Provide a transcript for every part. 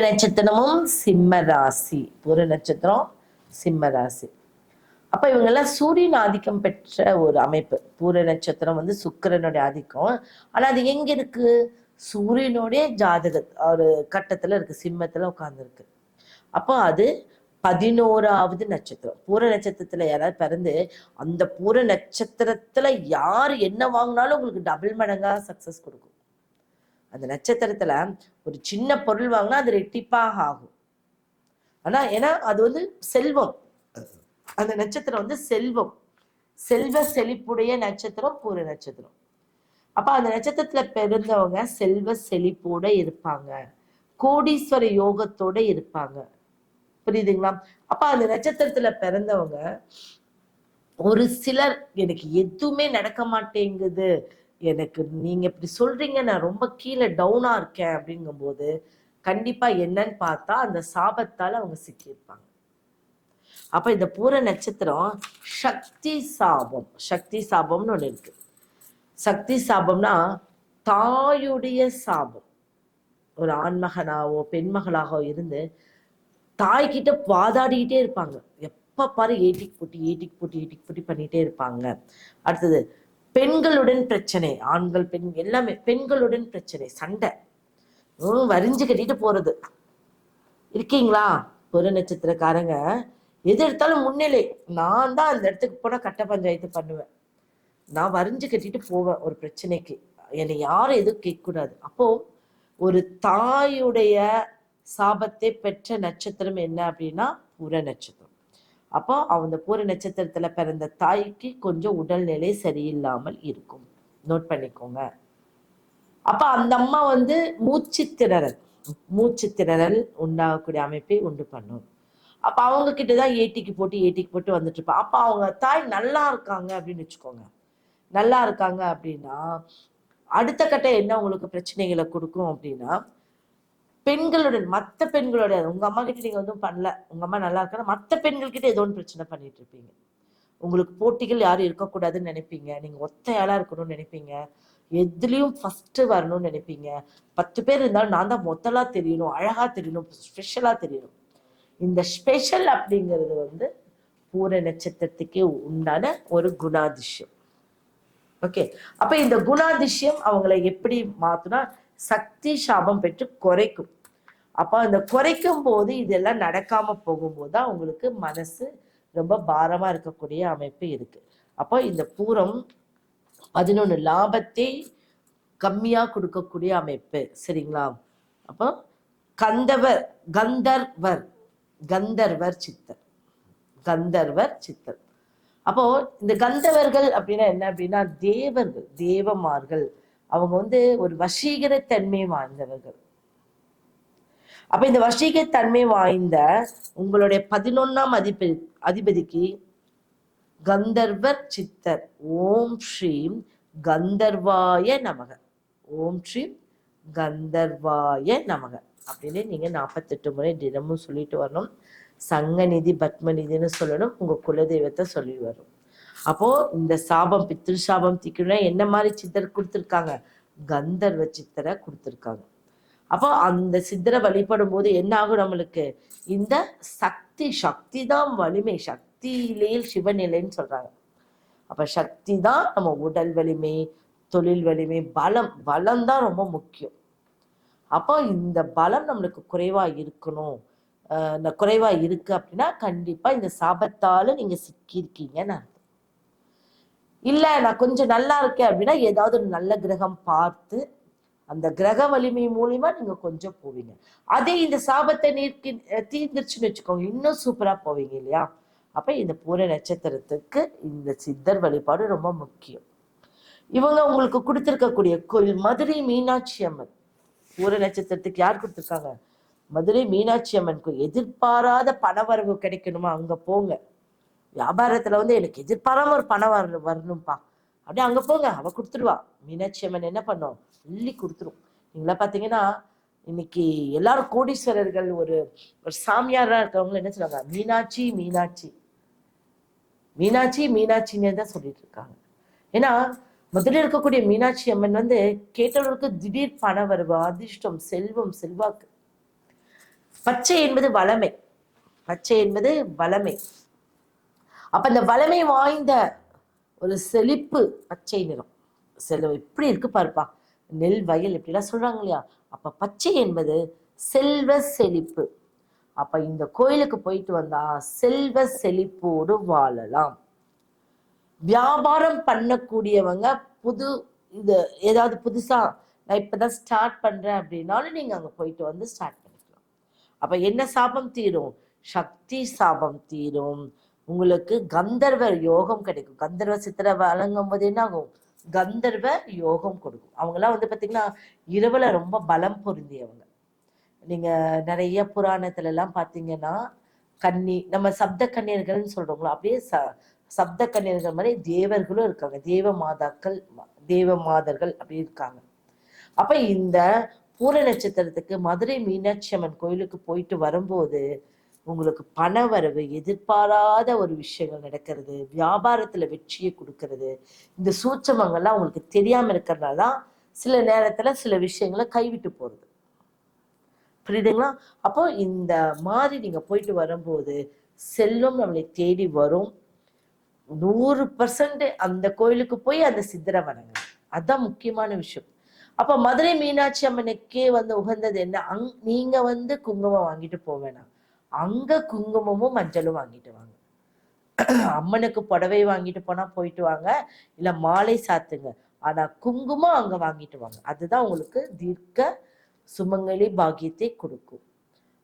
நட்சத்திரமும் சிம்ம ராசி. பூர நட்சத்திரம் சிம்ம ராசி. அப்ப இவங்கெல்லாம் சூரியன் ஆதிக்கம் பெற்ற ஒரு அமைப்பு. பூர நட்சத்திரம் வந்து சுக்கிரனுடைய ஆதிக்கம். ஆனா அது எங்க இருக்கு? சூரியனுடைய ஜாதக ஒரு கட்டத்துல இருக்கு சிம்மத்துல உட்கார்ந்துருக்கு. அப்போ அது பதினோராவது நட்சத்திரம். பூர நட்சத்திரத்துல யாராவது பிறந்து அந்த பூர நட்சத்திரத்துல யார் என்ன வாங்கினாலும் உங்களுக்கு டபுள் மடங்கா சக்சஸ் கொடுக்கும். அந்த நட்சத்திரத்துல ஒரு சின்ன பொருள் வாங்கினா அது ரெட்டிப்பாக ஆகும். ஆனா ஏன்னா அது வந்து செல்வம். அந்த நட்சத்திரம் வந்து செல்வம். செல்வ செழிப்புடைய நட்சத்திரம் பூர நட்சத்திரம். அப்ப அந்த நட்சத்திரத்துல பிறந்தவங்க செல்வ செழிப்போட இருப்பாங்க. கோடீஸ்வர யோகத்தோட இருப்பாங்க. புரியுதுங்களா? அப்ப அந்த நட்சத்திரத்துல பிறந்தவங்க ஒரு சிலர் எனக்கு எதுவுமே நடக்க மாட்டேங்குது. எனக்கு நீங்கள் இப்படி சொல்கிறீங்க நான் ரொம்ப கீழே டவுனாக இருக்கேன் அப்படிங்கும்போது கண்டிப்பாக என்னன்னு பார்த்தா அந்த சாபத்தால் அவங்க சிக்கியிருப்பாங்க. அப்போ இந்த பூர நட்சத்திரம் சக்தி சாபம் சக்தி சாபம்னு ஒன்று இருக்குது சக்தி சாபம்னா தாயுடைய சாபம். ஒரு ஆண்மகனாவோ பெண்மகளாகவோ இருந்து தாய்கிட்ட வாதாடிக்கிட்டே இருப்பாங்க. எப்போ பாரு ஏட்டிக்கு போட்டி ஏட்டிக்கு போட்டி ஏட்டிக்கு போட்டி பண்ணிகிட்டே இருப்பாங்க. அடுத்தது பெண்களுடன் பிரச்சனை ஆண்கள் பெண் எல்லாமே பெண்களுடன் பிரச்சனை சண்டை. வரிஞ்சு கட்டிட்டு போறது. இருக்கீங்களா? புற நட்சத்திரக்காரங்க. எது எடுத்தாலும் முன்னிலை. நான் தான் அந்த இடத்துக்கு போனா கட்ட பஞ்சாயத்து பண்ணுவேன். நான் வரிஞ்சு கட்டிட்டு போவேன் ஒரு பிரச்சனைக்கு. என்னை யாரும் எதுவும் கேட்கக்கூடாது. அப்போ ஒரு தாயுடைய சாபத்தை பெற்ற நட்சத்திரம் என்ன அப்படின்னா புற நட்சத்திரம். அப்போ அந்த பூர நட்சத்திரத்துல பிறந்த தாய்க்கு கொஞ்சம் உடல்நிலை சரியில்லாமல் இருக்கும். நோட் பண்ணிக்கோங்க. அப்ப அந்த அம்மா வந்து மூச்சு திணறல் மூச்சு திணறல் உண்டாகக்கூடிய அமைப்பை உண்டு பண்ணும். அப்ப அவங்க கிட்டதான் ஏட்டிக்கு போட்டு ஏட்டிக்கு போட்டு வந்துட்டு இருப்பான் அப்ப அவங்க தாய் நல்லா இருக்காங்க அப்படின்னு வச்சுக்கோங்க. நல்லா இருக்காங்க அப்படின்னா அடுத்த கட்ட என்ன உங்களுக்கு பிரச்சனைகளை கொடுக்கும் அப்படின்னா பெண்களுடன் மற்ற பெண்களோட உங்க அம்மா கிட்ட நீங்க ஒன்றும் பண்ணல. உங்க அம்மா நல்லா இருக்காங்க. மற்ற பெண்கள் கிட்ட ஏதோ ஒன்று பிரச்சனை பண்ணிட்டு இருப்பீங்க. உங்களுக்கு போட்டிகள் யாரும் இருக்கக்கூடாதுன்னு நினைப்பீங்க. நீங்க ஒத்தையாளா இருக்கணும்னு நினைப்பீங்க. எதுலயும் ஃபர்ஸ்ட் வரணும்னு நினைப்பீங்க. பத்து பேர் இருந்தாலும் நான் தான் மொத்தலா தெரியணும் அழகா தெரியணும் ஸ்பெஷலா தெரியணும். இந்த ஸ்பெஷல் அப்படிங்கிறது வந்து பூர நட்சத்திரத்துக்கே உண்டான ஒரு குணாதிசயம் ஓகே அப்ப இந்த குணாதிசயம் அவங்களை எப்படி மாத்துனா சக்தி சாபம் பெற்று குறைக்கும். அப்போ அந்த குறைக்கும் போது இதெல்லாம் நடக்காம போகும்போது தான் உங்களுக்கு மனசு ரொம்ப பாரமா இருக்கக்கூடிய அமைப்பு இருக்கு. அப்போ இந்த பூரம் பதினொன்று லாபத்தை கம்மியாக கொடுக்கக்கூடிய அமைப்பு. சரிங்களா? அப்போ கந்தவர் கந்தர்வர் கந்தர்வர் சித்தர். கந்தர்வர் சித்தர். அப்போ இந்த கந்தவர்கள் அப்படின்னா என்ன அப்படின்னா தேவர்கள் தேவமார்கள். அவங்க வந்து ஒரு வசீகர தன்மை வாய்ந்தவர்கள். அப்ப இந்த வசீகர தன்மை வாய்ந்த உங்களுடைய பதினொன்னாம் அதிபதி அதிபதிக்கு கந்தர்வர் சித்தர் ஓம் ஸ்ரீம் கந்தர்வாய நமக. ஓம் ஸ்ரீம் கந்தர்வாய நமக. அப்படின்னு நீங்க நாற்பத்தெட்டு முறை தினமும் சொல்லிட்டு வரணும். சங்கநிதி பத்மநிதின்னு சொல்லணும். உங்க குலதெய்வத்தை சொல்லி வரும் அப்போ இந்த சாபம் பித்ரு சாபம் தீக்கணும்னா என்ன மாதிரி சித்தர் கொடுத்துருக்காங்க? கந்தர்வ சித்தரை கொடுத்துருக்காங்க. அப்போ அந்த சித்தரை வழிபடும் போது என்ன ஆகும் நம்மளுக்கு? இந்த சக்தி சக்தி தான் வலிமை. சக்தியிலேயே சிவநிலைன்னு சொல்றாங்க. அப்ப சக்தி தான் நம்ம உடல் வலிமை தொழில் வலிமை பலம். பலம் தான் ரொம்ப முக்கியம். அப்போ இந்த பலம் நம்மளுக்கு குறைவா இருக்கணும். இந்த குறைவா இருக்கு அப்படின்னா கண்டிப்பா இந்த சாபத்தால் நீங்க சிக்கியிருக்கீங்கன்னு இல்லை நான் கொஞ்சம் நல்லா இருக்கேன் அப்படின்னா ஏதாவது ஒரு நல்ல கிரகம் பார்த்து அந்த கிரக வலிமை மூலியமா நீங்க கொஞ்சம் போவீங்க. அதே இந்த சாபத்தை நீர்க்கு தீர்ந்துருச்சுன்னு வச்சுக்கோங்க இன்னும் சூப்பரா போவீங்க இல்லையா? அப்ப இந்த பூர நட்சத்திரத்துக்கு இந்த சித்தர் வழிபாடு ரொம்ப முக்கியம். இவங்க உங்களுக்கு கொடுத்துருக்கக்கூடிய கோயில் மதுரை மீனாட்சி அம்மன். பூர நட்சத்திரத்துக்கு யார் கொடுத்துருக்காங்க? மதுரை மீனாட்சி அம்மன் கோயில் எதிர்பாராத பணவரவு கிடைக்கணுமா? அங்க போங்க. வியாபாரத்துல வந்து எனக்கு எதிர்பாராம ஒரு பணம் வர வரணும்ப்பா. அப்படியே அங்க போங்க அவ கொடுத்துருவா மீனாட்சி அம்மன் என்ன பண்ணும்? அள்ளி கொடுத்துரும். நீங்களா பாத்தீங்கன்னா இன்னைக்கு எல்லாரும் கோடீஸ்வரர்கள் ஒரு ஒரு சாமியாரா இருக்கிறவங்க என்ன சொல்லுவாங்க? மீனாட்சி மீனாட்சி. மீனாட்சி மீனாட்சின்னே தான் சொல்லிட்டு இருக்காங்க. ஏன்னா முதல்ல இருக்கக்கூடிய மீனாட்சி அம்மன் வந்து கேட்டவர்களுக்கு திடீர் பண வரவு அதிர்ஷ்டம் செல்வம் செல்வாக்கு. பச்சை என்பது வளமை. பச்சை என்பது வளமை. அப்ப இந்த வளமை வாய்ந்த ஒரு செழிப்பு பச்சை நிறம். செல்வம் எப்படி இருக்கு பாருப்பா. நெல் வயல் இப்படிலாம் சொல்றாங்க இல்லையா? அப்ப பச்சை என்பது செல்வ செழிப்பு. அப்ப இந்த கோயிலுக்கு போயிட்டு வந்தா செல்வ செழிப்போடு வாழலாம். வியாபாரம் பண்ணக்கூடியவங்க புது இது ஏதாவது புதுசா நான் இப்பதான் ஸ்டார்ட் பண்றேன் அப்படின்னாலும் நீங்க அங்க போயிட்டு வந்து ஸ்டார்ட் பண்ணிக்கலாம். அப்ப என்ன சாபம் தீரும்? சக்தி சாபம் தீரும். உங்களுக்கு கந்தர்வ யோகம் கிடைக்கும். கந்தர்வ சித்திரை வழங்கும் போது என்ன ஆகும் கந்தர்வ யோகம் கொடுக்கும். அவங்கெல்லாம் வந்து பார்த்தீங்கன்னா இரவில் ரொம்ப பலம் பொருந்தியவங்க. நீங்கள் நிறைய புராணத்துல எல்லாம் பார்த்தீங்கன்னா கன்னி நம்ம சப்த கன்னியர்கள்னு சொல்கிறவங்களோ அப்படியே ச சப்த கன்னியர்கள் மாதிரி தேவர்களும் இருக்காங்க. தேவ மாதாக்கள் தேவ மாதர்கள் அப்படி இருக்காங்க. அப்போ இந்த பூர நட்சத்திரத்துக்கு மதுரை மீனாட்சி அம்மன் கோயிலுக்கு போயிட்டு வரும்போது உங்களுக்கு பண வரவு எதிர்பாராத ஒரு விஷயங்கள் நடக்கிறது வியாபாரத்தில் வெற்றியை கொடுக்கறது இந்த சூட்சமங்கள்லாம் உங்களுக்கு தெரியாமல் இருக்கிறனால தான் சில நேரத்தில் சில விஷயங்களை கைவிட்டு போகிறது புரியுதுங்களா? அப்போ இந்த மாதிரி நீங்கள் போயிட்டு வரும்போது செல்வம் நம்மளை தேடி வரும். நூறு பர்சன்ட் அந்த கோயிலுக்கு போய் அந்த சித்தரை வணங்க அதுதான் முக்கியமான விஷயம். அப்போ மதுரை மீனாட்சி அம்மனுக்கே வந்து உகந்தது என்ன? அங் நீங்கள் வந்து குங்குமம் வாங்கிட்டு போக அங்க குங்குமமும் மஞ்சளும் வாங்கிட்டு வாங்க. அம்மனுக்கு புடவை வாங்கிட்டு போனா போயிட்டு வாங்க. இல்ல மாலை சாத்துங்க. ஆனா குங்குமம் அங்க வாங்கிட்டு வாங்க. அதுதான் உங்களுக்கு தீர்க்க சுமங்கலி பாக்கியத்தை கொடுக்கும்.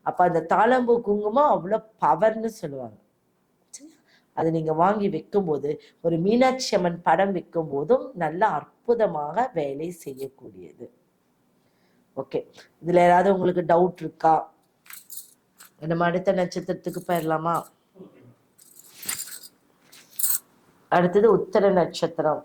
அப்ப அந்த தாளம்பூ குங்குமம் அவ்வளவு பவர்னு சொல்லுவாங்க. அதை நீங்க வாங்கி வைக்கும்போது ஒரு மீனாட்சி அம்மன் படம் வைக்கும் போதும் நல்ல அற்புதமாக வேலை செய்யக்கூடியது. ஓகே இதுல ஏதாவது உங்களுக்கு டவுட் இருக்கா? நம்ம அடுத்த நட்சத்திரத்துக்கு போயிடலாமா அடுத்தது உத்தர நட்சத்திரம்.